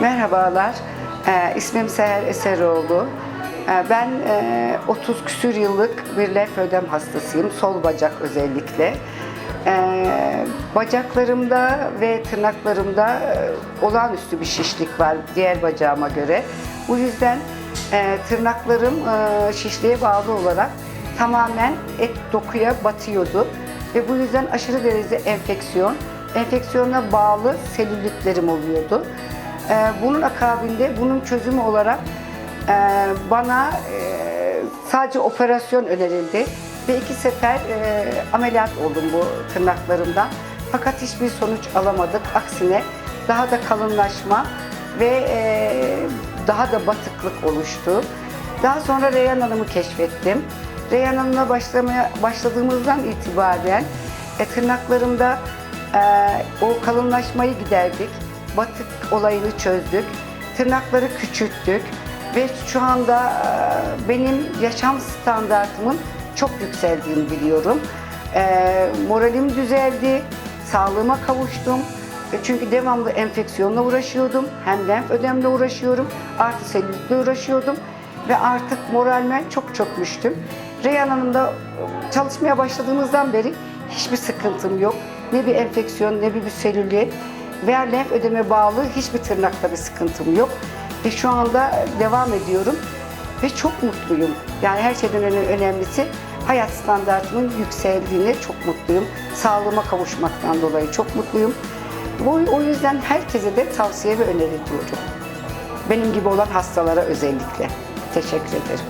Merhabalar, ee, ismim Seher Eseroğlu. Ee, ben e, 30 küsür yıllık bir lenf ödem hastasıyım, sol bacak özellikle. Ee, bacaklarımda ve tırnaklarımda e, olağanüstü bir şişlik var diğer bacağıma göre. Bu yüzden e, tırnaklarım e, şişliğe bağlı olarak tamamen et dokuya batıyordu. Ve bu yüzden aşırı derecede enfeksiyon, enfeksiyona bağlı selülitlerim oluyordu. Ee, Bunun akabinde bunun çözümü olarak e, bana e, sadece operasyon önerildi ve iki sefer e, ameliyat oldum bu tırnaklarımdan. Fakat hiçbir sonuç alamadık. Aksine daha da kalınlaşma ve daha da batıklık oluştu. Daha sonra Reyhan Hanım'ı keşfettim. Reyhan Hanım'la başlamaya başladığımızdan itibaren tırnaklarımda o kalınlaşmayı giderdik. Batık olayını çözdük. Tırnakları küçülttük. Ve şu anda e, benim yaşam standartımın çok yükseldiğini biliyorum. E, moralim düzeldi. Sağlığıma kavuştum. E, Çünkü devamlı enfeksiyonla uğraşıyordum. Hem lenf ödemle uğraşıyorum. Artı selülitle uğraşıyordum. Ve artık moralmen çok çökmüştüm. Reyhan Hanım'da e, çalışmaya başladığımızdan beri hiçbir sıkıntım yok. Ne bir enfeksiyon ne bir, bir selülit veya lenf ödeme bağlı hiçbir tırnakta bir sıkıntım yok. Ve şu anda devam ediyorum ve çok mutluyum. Yani her şeyden öne- önemlisi hayat standartımın yükseldiğine çok mutluyum. Sağlığıma kavuşmaktan dolayı çok mutluyum. Bu, o yüzden herkese de tavsiye ve öneri ediyorum. Benim gibi olan hastalara özellikle. Teşekkür ederim.